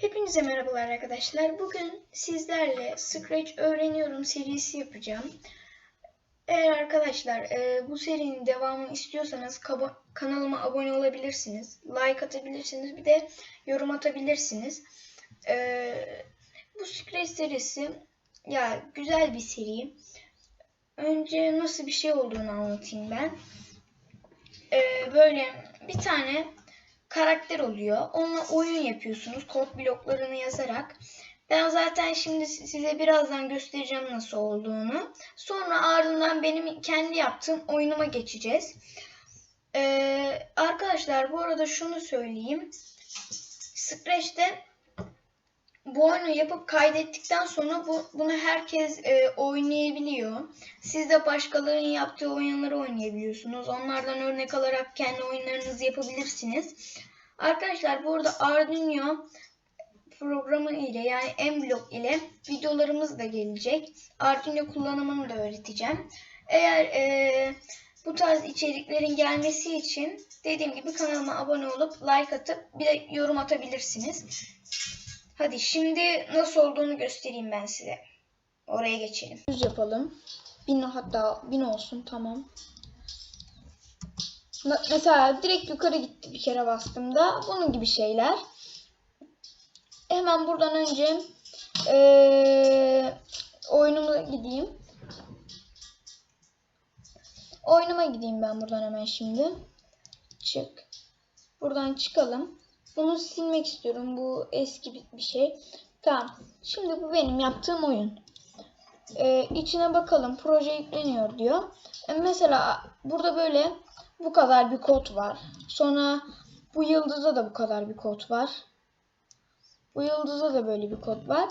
Hepinize merhabalar arkadaşlar. Bugün sizlerle Scratch öğreniyorum serisi yapacağım. Eğer arkadaşlar e, bu serinin devamını istiyorsanız kanalıma abone olabilirsiniz. Like atabilirsiniz. Bir de yorum atabilirsiniz. E, bu Scratch serisi ya güzel bir seri. Önce nasıl bir şey olduğunu anlatayım ben. E, böyle bir tane karakter oluyor. Onunla oyun yapıyorsunuz kod bloklarını yazarak. Ben zaten şimdi size birazdan göstereceğim nasıl olduğunu. Sonra ardından benim kendi yaptığım oyunuma geçeceğiz. Ee, arkadaşlar bu arada şunu söyleyeyim. Scratch'te bu oyunu yapıp kaydettikten sonra bu, bunu herkes e, oynayabiliyor. Siz de başkalarının yaptığı oyunları oynayabiliyorsunuz. Onlardan örnek alarak kendi oyunlarınızı yapabilirsiniz. Arkadaşlar burada Arduino programı ile yani Mblock ile videolarımız da gelecek. Arduino kullanımını da öğreteceğim. Eğer e, bu tarz içeriklerin gelmesi için dediğim gibi kanalıma abone olup like atıp bir de yorum atabilirsiniz. Hadi şimdi nasıl olduğunu göstereyim ben size. Oraya geçelim. Yüz yapalım. Bin hatta bin olsun tamam. Mesela direkt yukarı gitti bir kere bastığımda. Bunun gibi şeyler. Hemen buradan önce eee oyunuma gideyim. Oyunuma gideyim ben buradan hemen şimdi. Çık. Buradan çıkalım. Bunu silmek istiyorum. Bu eski bir- şey. Tamam. Şimdi bu benim yaptığım oyun. Ee, içine bakalım. Proje yükleniyor diyor. E, mesela burada böyle bu kadar bir kod var. Sonra bu yıldızda da bu kadar bir kod var. Bu yıldızda da böyle bir kod var.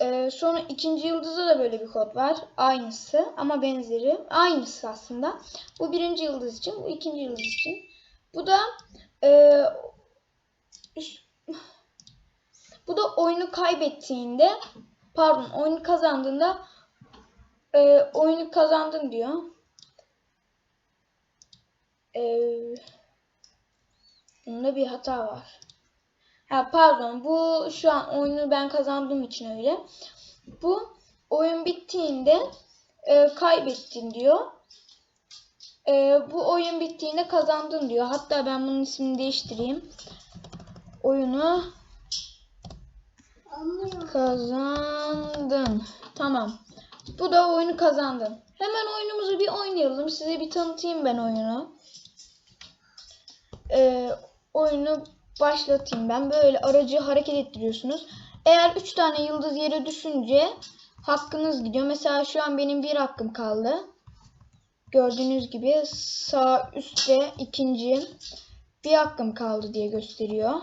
Ee, sonra ikinci yıldızda da böyle bir kod var. Aynısı ama benzeri. Aynısı aslında. Bu birinci yıldız için, bu ikinci yıldız için. Bu da e, bu da oyunu kaybettiğinde pardon oyunu kazandığında e, oyunu kazandın diyor. E, bunda bir hata var. Ha pardon bu şu an oyunu ben kazandığım için öyle. Bu oyun bittiğinde e, kaybettin diyor. E, bu oyun bittiğinde kazandın diyor. Hatta ben bunun ismini değiştireyim. Oyunu kazandın. Tamam. Bu da oyunu kazandın. Hemen oyunumuzu bir oynayalım. Size bir tanıtayım ben oyunu. Ee, oyunu başlatayım ben. Böyle aracı hareket ettiriyorsunuz. Eğer 3 tane yıldız yere düşünce hakkınız gidiyor. Mesela şu an benim bir hakkım kaldı. Gördüğünüz gibi sağ üstte ikinci bir hakkım kaldı diye gösteriyor.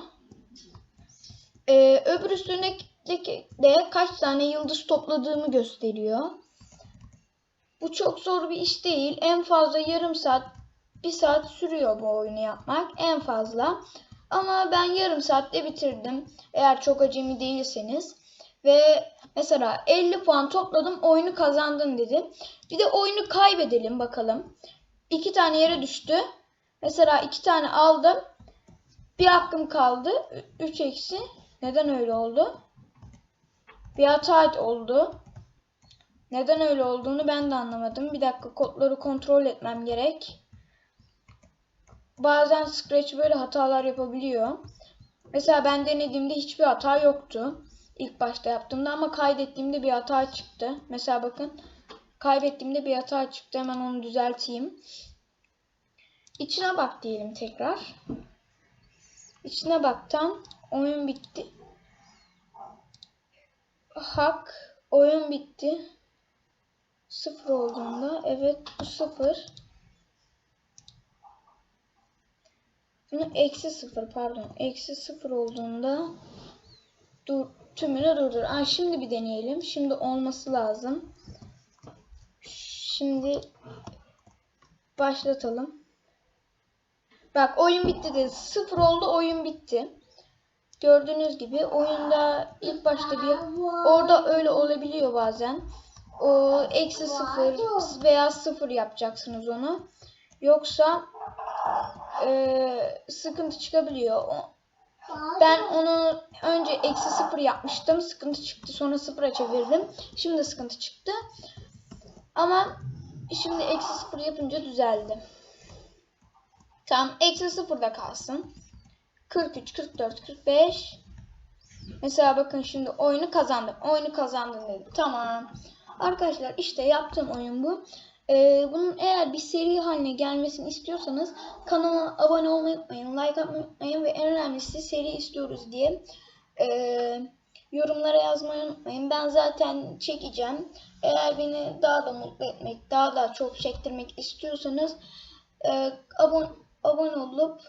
Ee, öbür üstündeki de kaç tane yıldız topladığımı gösteriyor. Bu çok zor bir iş değil. En fazla yarım saat, bir saat sürüyor bu oyunu yapmak. En fazla. Ama ben yarım saatte bitirdim. Eğer çok acemi değilseniz. Ve mesela 50 puan topladım oyunu kazandın dedi. Bir de oyunu kaybedelim bakalım. İki tane yere düştü. Mesela iki tane aldım. Bir hakkım kaldı. 3 eksi. Neden öyle oldu? Bir hata oldu. Neden öyle olduğunu ben de anlamadım. Bir dakika kodları kontrol etmem gerek. Bazen Scratch böyle hatalar yapabiliyor. Mesela ben denediğimde hiçbir hata yoktu. İlk başta yaptığımda ama kaydettiğimde bir hata çıktı. Mesela bakın kaybettiğimde bir hata çıktı. Hemen onu düzelteyim. İçine bak diyelim tekrar. İçine baktan oyun bitti. Hak oyun bitti. Sıfır olduğunda evet bu sıfır. Bunu eksi sıfır pardon. Eksi sıfır olduğunda dur, tümünü durdur. Aa, şimdi bir deneyelim. Şimdi olması lazım. Şimdi başlatalım. Bak oyun bitti dedi. Sıfır oldu oyun bitti. Gördüğünüz gibi oyunda ilk başta bir orada öyle olabiliyor bazen. O eksi sıfır veya sıfır yapacaksınız onu. Yoksa e, sıkıntı çıkabiliyor. Ben onu önce eksi sıfır yapmıştım. Sıkıntı çıktı. Sonra sıfıra çevirdim. Şimdi sıkıntı çıktı. Ama şimdi eksi sıfır yapınca düzeldi. Tamam. Eksi sıfırda kalsın. 43, 44, 45. Mesela bakın şimdi oyunu kazandım. Oyunu kazandım dedim. Tamam. Arkadaşlar işte yaptığım oyun bu. Ee, bunun eğer bir seri haline gelmesini istiyorsanız kanala abone olmayı unutmayın. Like atmayı unutmayın ve en önemlisi seri istiyoruz diye ee, yorumlara yazmayı unutmayın. Ben zaten çekeceğim. Eğer beni daha da mutlu etmek, daha da çok çektirmek istiyorsanız e, abone, abone olup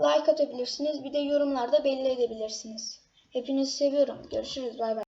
like atabilirsiniz. Bir de yorumlarda belli edebilirsiniz. Hepinizi seviyorum. Görüşürüz. Bay bay.